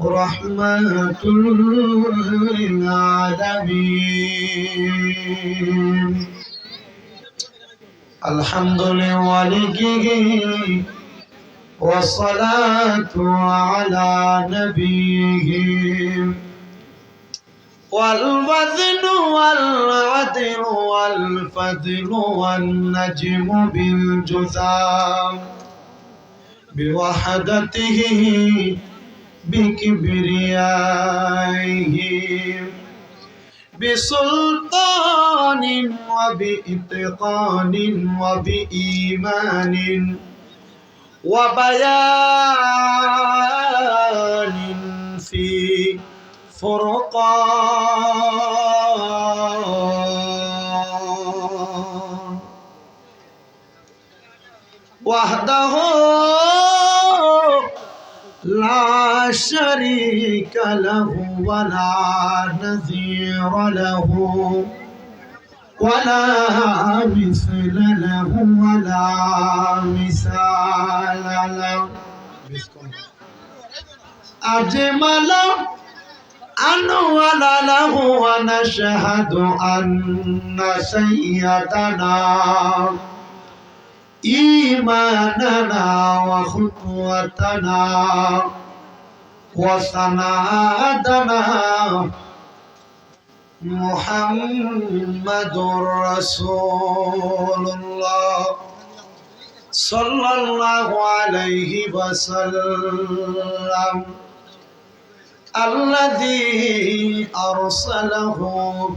رحمة للعالمين. الحمد لله والصلاة على نبيه والوزن والعدل والفضل والنجم بالجزام. بوحدته بكبريائه بسلطان وبإتقان وبإيمان وبيان في فرقان. وحده شريك له ولا نذير له ولا مثل له ولا مثال له. أجمل أنول له ونشهد أن سيدنا إيماننا وخطوتنا وسنادنا محمد رسول الله صلى الله عليه وسلم. الذي أرسله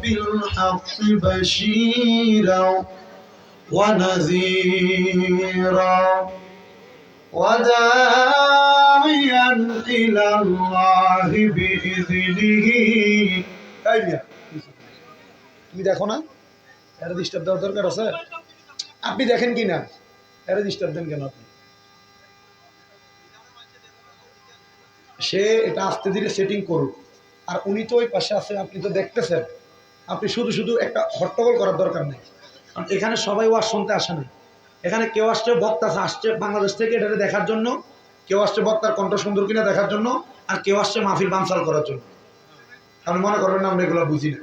بالحق بشيرا ونذيرا. وداعيا إلى الله بإذنه أيوة. তুমি দেখো না এর ডিস্টার্ব দেওয়ার দরকার আছে আপনি দেখেন কি না এর ডিস্টার্ব দেন কেন আপনি সে এটা আস্তে ধীরে সেটিং করুক আর উনি তো ওই পাশে আছে আপনি তো দেখতেছেন আপনি শুধু শুধু একটা হট্টগোল করার দরকার নেই কারণ এখানে সবাই ওয়াজ শুনতে আসে না এখানে কেউ আসছে বক্তা আসছে বাংলাদেশ থেকে এটাকে দেখার জন্য কেউ আসছে বক্তার কণ্ঠ সুন্দর কিনা দেখার জন্য, আর কেউ আসছে মাহফিল বানসাল করার জন্য। আপনি মনে করবেন না, আমরা এগুলো বুঝি না।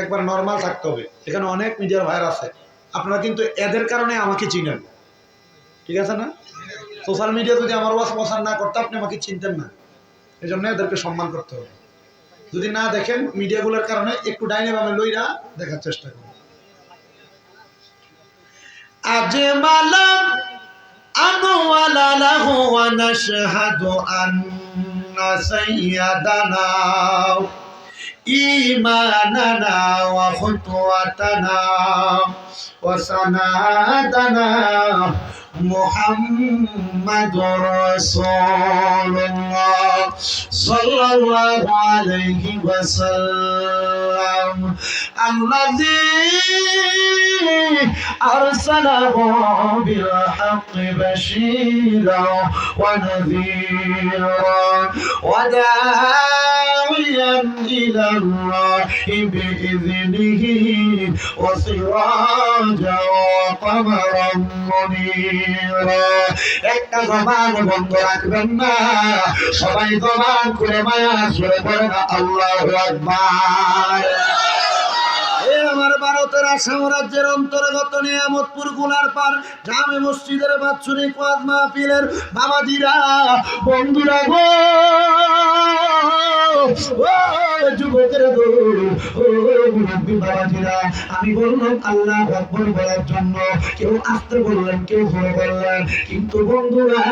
একবার নর্মাল থাকতে হবে। এখানে অনেক মিডিয়ার ভাইয়ার আছে। আপনারা কিন্তু এদের কারণে আমাকে চিনেন ঠিক আছে না? সোশ্যাল মিডিয়া যদি আমার ওয়াশ প্রচার না করতে, আপনি আমাকে চিনতেন না। এই জন্য এদেরকে সম্মান করতে হবে। যদি না দেখেন মিডিয়াগুলোর কারণে একটু ডাইনে বামে লইরা দেখার চেষ্টা করুন। আজ মালাম أنول له ونشهد أن سيدنا إيماننا وخطوتنا وسنادنا محمد رسول الله صلى الله عليه وسلم. الذي أرسله بالحق بشيرا ونذيرا وداعيا إلى الله بإذنه وسراجا وقمرا منيرا একটা জবান বন্ধ রাখবেন না সবাই জবান করে মায়া সুরে পড়ে না আল্লাহ আকবার এ আমার ভারতের আসাম রাজ্যের অন্তর্গত নিয়ামতপুরগুলার পার জামে মসজিদের বাৎসরিক ওয়াজ মাহফিলের বাবাজিরা, বন্ধুরা গো! আমি বললাম, আল্লাহ বলার জন্য কেউ আসতে বললেন, কেউ জোরে বললেন। কিন্তু বন্ধুরা,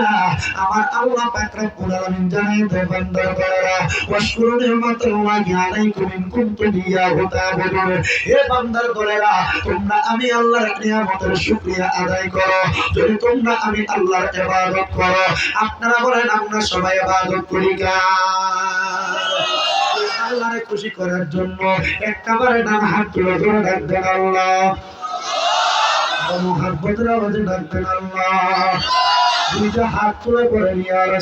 আমার আল্লাহ পাকরা পুরালামিন জানাই দেয় বান্দার করারা ওয়াশকুরু নি'মাতাল্লাহি আলাইকুম ইন কুনতুম ইয়াহু তা'বুদুন হে বান্দার দলেরা তোমরা আমি আল্লাহর নিয়ামতের শুকরিয়া আদায় করো। যদি তোমরা আমি আল্লাহর ইবাদত করো, আপনারা বলেন, আমরা সবাই ইবাদত করি কার আল্লাহরে খুশি করার জন্য একবারে ডান হাত তুলে ধরে ডাকবেন আল্লাহ। মোহাব্বতের আওয়াজে ডাকবেন আল্লাহ। হাত তুলে পড়ে নিয়ে আর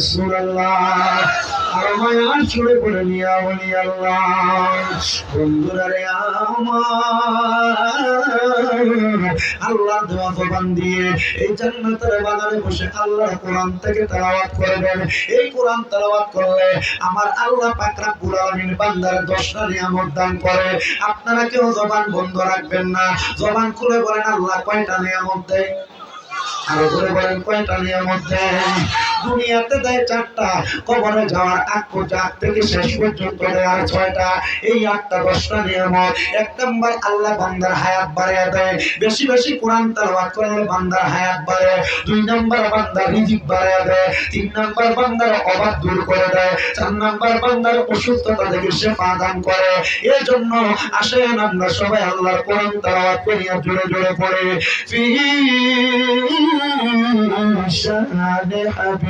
ছুড়ে পড়ে নিয়ে বলি আল্লাহ বন্ধুরা রে আমার আল্লাহ দিয়ে এই জান্নাতের বাগানে বসে কোরআন থেকে করবেন এই কোরআন করলে আমার আল্লাহ পাক রব্বুল বান্দার দশটা নিয়ামত দান করে। আপনারা কেউ জবান বন্ধ রাখবেন না। জবান খুলে বলেন, আল্লাহ কয়টা নিয়ামত দেয়? আরও করে বলেন কয়টা নিয়ামত দেয় দুনিয়াতে দেয় চারটা, কবরে যাওয়ার আগ পর্যন্ত থেকে শেষ পর্যন্ত দেয় ছয়টা। এই আটটা, দশটা নিয়ামত। এক নম্বর, আল্লাহ বান্দার হায়াত বাড়িয়ে দেয়। বেশি বেশি কোরআন তেলাওয়াত করলে বান্দার হায়াত বাড়ে দুই নম্বর, বান্দার রিজিক বাড়িয়ে দেয়। তিন নম্বর, বান্দার অভাব দূর করে দেয়। চার নম্বর, বান্দার অসুস্থতা থেকে সে দান করে। এই জন্য আসেন আমরা সবাই আল্লাহর কোরআন তেলাওয়াত করিয়া জোরে জোরে পড়ে। ফি শানে হাবিবিহি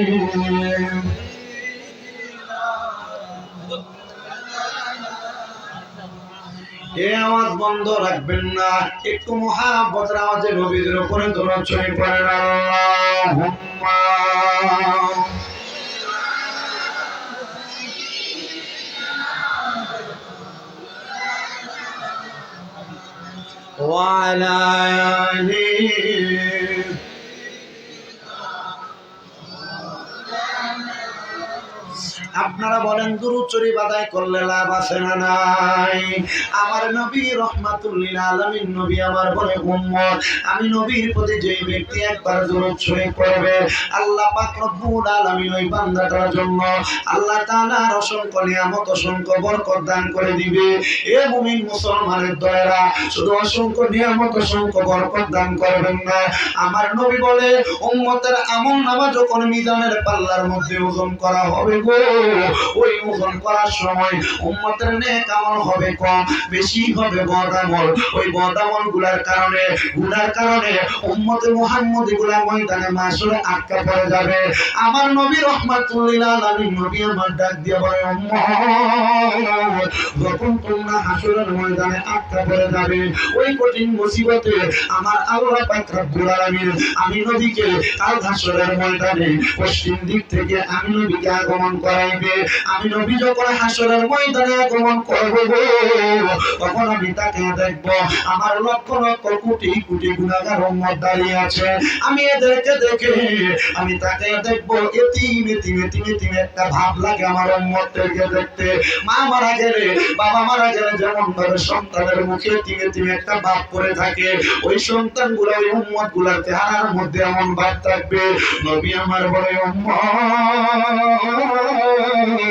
এ আওয়াজ বন্ধ রাখবেন না একটু মহাব্বতের আওয়াজে নবীদের উপরে দরদ শরীফ পড়েন আল্লাহুম্মা وعلى آله আপনারা বলেন দুরুচরি বাদাই করলে লাভ আছে না নাই? আমার নবী রহমাতুল্লিল আলামিন নবী আমার বলে, উম্মত, আমি নবীর প্রতি যে ব্যক্তি একবার দুরুদ শরীফ পড়বে, আল্লাহ পাক রব্বুল আলামিন ওই বান্দাটার জন্য আল্লাহ তাআলার অসংখ্য নিয়ামত, অসংখ্য বরকত দান করে দিবে। এ মুমিন মুসলমানের দয়েরা, শুধু অসংখ্য নিয়ামত, অসংখ্য বরকত দান করবেন না। আমার নবী বলে, উম্মতের আমল নামা যখন মিজানের পাল্লার মধ্যে ওজন করা হবে গো ওই ওজন করার সময় উম্মতের নেক আমল হবে কম, বেশি হবে বদ আমল। ওই বদ আমলগুলার কারণে, গুনার কারণে উম্মতে মুহাম্মদী গুলা ময়দানে মাসুরে আটকা পড়ে যাবে। আমার নবী রহমাতুল্লিল আলামিন, নবী আমার ডাক দিয়ে বলে যখন তোমরা হাসরের ময়দানে আটকা পড়ে যাবে, ওই কঠিন মুসিবতে আমার আল্লাহ পাক রব্বুল আলামিন, আমি নবীকে কাল হাসরের ময়দানে পশ্চিম দিক থেকে আমি নবীকে আগমন করাইবে। আমি নবী যখন হাসরের ময়দানে আগমন করব তখন আমি তাকে দেখব। আমার লক্ষ লক্ষ কোটি কোটি গুণাগার উম্মত দাঁড়িয়ে আছে। আমি এদেরকে দেখে আমি তাকে দেখব। একটা ভাব লাগে আমার উম্মতদেরকে দেখতে। মা মারা গেলে, বাবা মারা গেলে যেমন ভাবে সন্তানের মুখে এতিম এতিম একটা ভাব করে থাকে। ওই সন্তানগুলো ওই উম্মতগুলার চেহারার মধ্যে এমন ভাব থাকবে, নবী আমার বলে উম্মতের দলেরা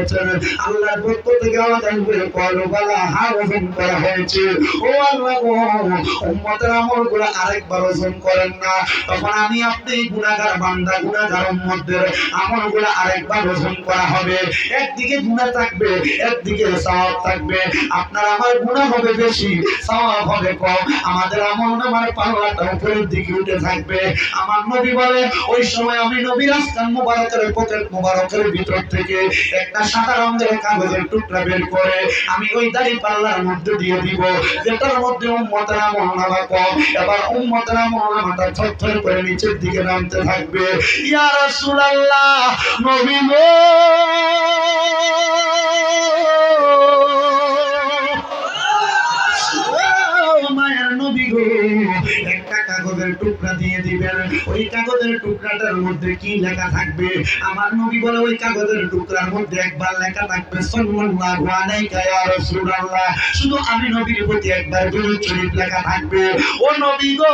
করেছেন আল্লাহর পক্ষ থেকে আসবে কলবালা হার ওজন করা হয়েছে। ও আল্লাহ উম্মতের আমলগুলো আরেকবার ওজন করেন না। তখন আমি আপনি গুনাহগার বান্দা, গুনাহগার উম্মতদের আমলগুলো আরেকবার ওজন করা হবে। একদিকে গুনাহ থাকবে, একদিকে সওয়াব থাকবে। আপনার আমার গুনাহ হবে বেশি, সওয়াব হবে কম। আমাদের আমল নামার পাল্লাটা উপরের দিকে উঠে থাকবে। আমার নবী বলে ওই সময় আমি নবীর আস্তান মুবারকের পকেট মুবারকের ভিতর থেকে একটা সাদা রঙের কাগজের টুকরা বের করে আমি ওই দাড়ি পাল্লার মধ্যে দিয়ে দিব, যেটার মধ্যে উম্মতরা নামা কম। এবার উম্মতরা আমল নামাটা থরথর করে নিচের দিকে নামতে থাকবে। ইয়া রাসূলুল্লাহ, নবী একটা কাগজের টুকরা দিয়ে দিবেন। ওই কাগজের টুকরাটার মধ্যে কি লেখা থাকবে? আমার নবী বলে, ওই কাগজের টুকরার মধ্যে একবার লেখা থাকবে রাসূলুল্লাহ। শুধু আমি নবীর প্রতি একবার লেখা থাকবে। ও নবী গো!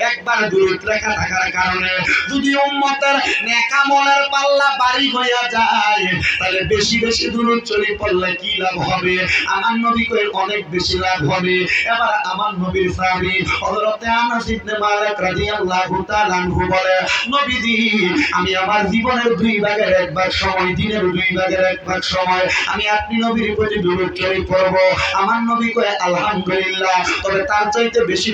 একবার দূরত লেখা থাকার কারণে যদি উম্মতের নেকামলের পাল্লা বাড়ি হইয়া যায়, তাহলে বেশি বেশি দূরত চলে পড়লে কি লাভ হবে? আমার নবী কই অনেক বেশি লাভ হবে। এবার আমার নবীর সাহাবী আনাস ইবনে মালিক রাদিয়াল্লাহু তাআলা আনহু বলে, নবীজি, আমি আমার জীবনের দুই ভাগের এক ভাগ সময়, দিনের দুই ভাগের এক ভাগ সময়, আমি আপনি নবীর প্রতি দূরত চলে পড়ব। আমার নবী আলহামদুলিল্লাহ। তবে তার চাইতে বেশি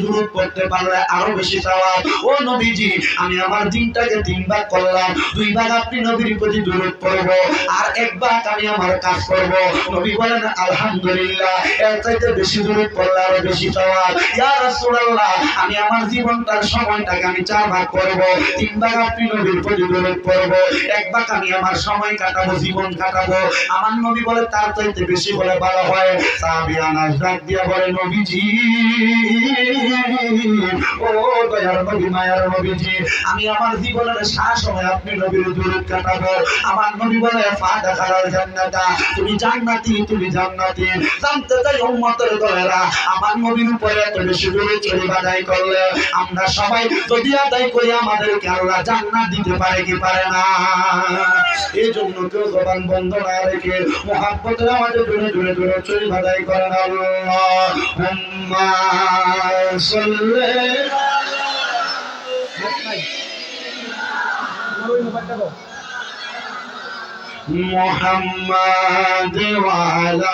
পারলে আরও বেশি সওয়াব। ও নবীজি, আমি আমার দিনটাকে তিন ভাগ করলাম। দুই ভাগ আপনি নবীর প্রতি দূরত পড়ব, আর এক ভাগ আমি আমার কাজ করব। নবী বলেন, আলহামদুলিল্লাহ। এর চাইতে বেশি দূরত আরও বেশি সওয়াব ইয়া রাসূলুল্লাহ, আমি আমার জীবনটার সময়টাকে আমি চার ভাগ করব। তিন ভাগ আপনি নবীর প্রতি দূরত পড়ব এক ভাগ আমি আমার সময় কাটাবো, জীবন কাটাবো। আমার নবী বলে, তার চাইতে বেশি বলে ভালো হয়। সাহাবী আনাস ডাক দিয়া বলে, নবীজি, ও দয়ার নবী, মায়ার নবীজি, আমি আমার জীবনের সারা সময় আপনি নবীর দূরত কাটাবো। আমার নবী বলে, ফাদা খালাল জান্নাতা, তুমি জান্নাতি তুমি জান্নাতি। জানতে চাই উম্মতের দলেরা আমার নবীর উপরে এত বেশি দূরে চলে বাদাই করলে আমরা সবাই যদি আদায় করি আমাদেরকে আল্লাহ জান্নাত দিতে পারে কি পারে না এই জন্য কেউ জবান বন্ধ না রেখে মহাব্বতের আমাদের দূরে দূরে দূরে চলে বাদাই করেন আল্লাহ হুম্মা সাল্লি محمد وعلى